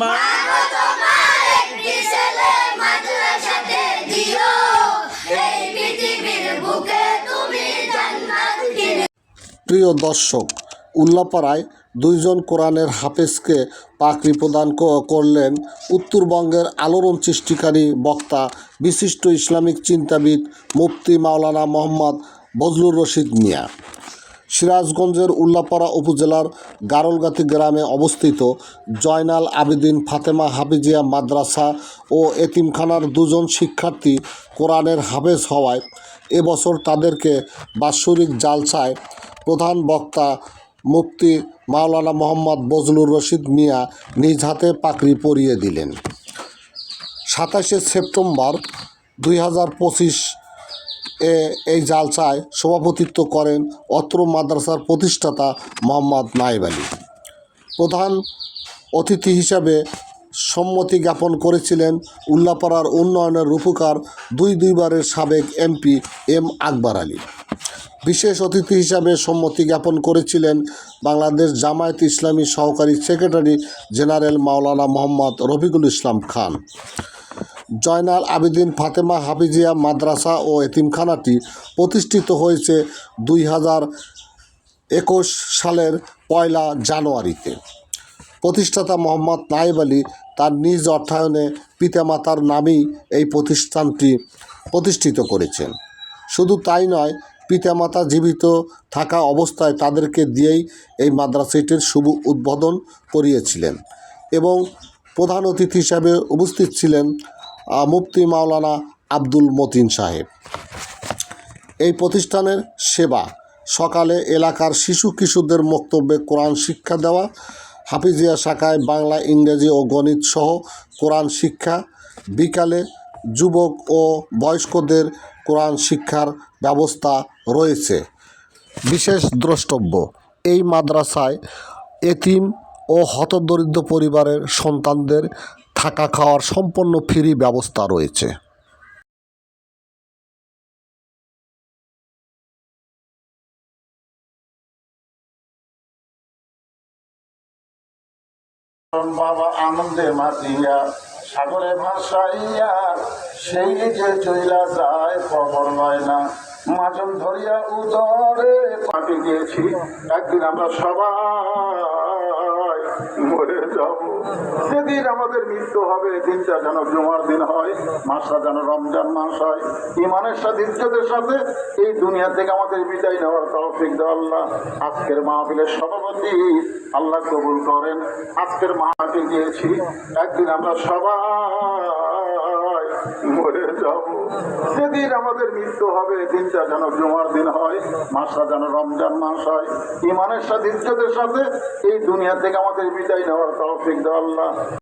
মা ছেলে মাদ্রাসাতে দিও। এই পৃথিবীর বুকে তুমি জান্নাত প্রিয় দর্শক উল্লাপাড়ায় দুইজন কোরআনের হাফেজকে পাকড়ি প্রদান করলেন উত্তরবঙ্গের আলোড়ন সৃষ্টিকারী বক্তা বিশিষ্ট ইসলামিক চিন্তাবিদ মুফতি মাওলানা মোহাম্মদ বজলুর রশিদ মিয়া। সিরাজগঞ্জের উল্লাপাড়া উপজেলার গারলগাতি গ্রামে অবস্থিত জয়নাল আবেদিন ফাতেমা হাফিজিয়া মাদ্রাসা ও এতিমখানার দুজন শিক্ষার্থী কোরআনের হাফেজ হওয়ায় এবছর তাদেরকে বাৎসরিক জালসায় প্রধান বক্তা মুফতি মাওলানা মোহাম্মদ বজলুর রশিদ মিয়া নিজ হাতে পাকড়ি পরিয়ে দিলেন। সাতাশে সেপ্টেম্বর দুই হাজার পঁচিশ এই জালসায় সভাপতিত্ব করেন অত্র মাদ্রাসার প্রতিষ্ঠাতা মোহাম্মদ নাইব আলী। প্রধান অতিথি হিসাবে সম্মতি জ্ঞাপন করেছিলেন উল্লাপাড়ার উন্নয়নের রূপকার দুই দুইবারের সাবেক এমপি এম আকবর আলী। বিশেষ অতিথি হিসাবে সম্মতি জ্ঞাপন করেছিলেন বাংলাদেশ জামায়াত ইসলামী সহকারী সেক্রেটারি জেনারেল মাওলানা মোহাম্মদ রফিকুল ইসলাম খান। জয়নাল আবেদিন, ফাতেমা হাফিজিয়া মাদ্রাসা ও এতিমখানাটি প্রতিষ্ঠিত হয়েছে দুই হাজার একুশ সালের পয়লা জানুয়ারিতে। প্রতিষ্ঠাতা মোহাম্মদ নাইব আলী তার নিজ অর্থায়নে পিতামাতার নামেই এই প্রতিষ্ঠানটি প্রতিষ্ঠিত করেছেন। শুধু তাই নয়, পিতামাতা জীবিত থাকা অবস্থায় তাদেরকে দিয়েই এই মাদ্রাসাটির শুভ উদ্বোধন করিয়েছিলেন এবং প্রধান অতিথি হিসাবে উপস্থিত ছিলেন মুফতি মাওলানা আব্দুল মতিন সাহেব। এই প্রতিষ্ঠানের সেবা, সকালে এলাকার শিশু কিশোরদের বক্তব্যে কোরআন শিক্ষা দেওয়া, হাফিজিয়া শাখায় বাংলা, ইংরেজি ও গণিত সহ কোরআন শিক্ষা, বিকালে যুবক ও বয়স্কদের কোরআন শিক্ষার ব্যবস্থা রয়েছে। বিশেষ দ্রষ্টব্য, এই মাদ্রাসায় এতিম ও হতদরিদ্র পরিবারের সন্তানদের থাকা খাওয়ার সম্পূর্ণ ফ্রি ব্যবস্থা রয়েছে। বাবা আনন্দে মাতিয়া, সাগরে ভাসাইয়া, সেই যে চইলা যায়, খবর লয় না। মাজন ধরিয়া উদরে পাটি গিয়েছি, একদিন আমরা সবাই যেদিন আমাদের মৃত্যু হবে দিনটা যেন জুমার দিন হয়, মাসটা যেন রমজান মাস হয়। ইমানের সাথে সাথে এই দুনিয়া থেকে আমাদের বিদায় নেওয়ার তৌফিক দাও আল্লাহ। আজকের মাহফিলের সভাপতি আল্লাহ কবুল করেন। আজকের মাহফিল গিয়েছি, একদিন আমরা সবাই মরে যাব। যেদিন আমাদের মৃত্যু হবে দিনটা যেন জুমার দিন হয়, মাসটা যেন রমজান মাস হয়। ইমানের সাথে ইজ্জতের সাথে এই দুনিয়া থেকে আমাদের বিদায় নেওয়ার তৌফিক দেওয়াল্লাহ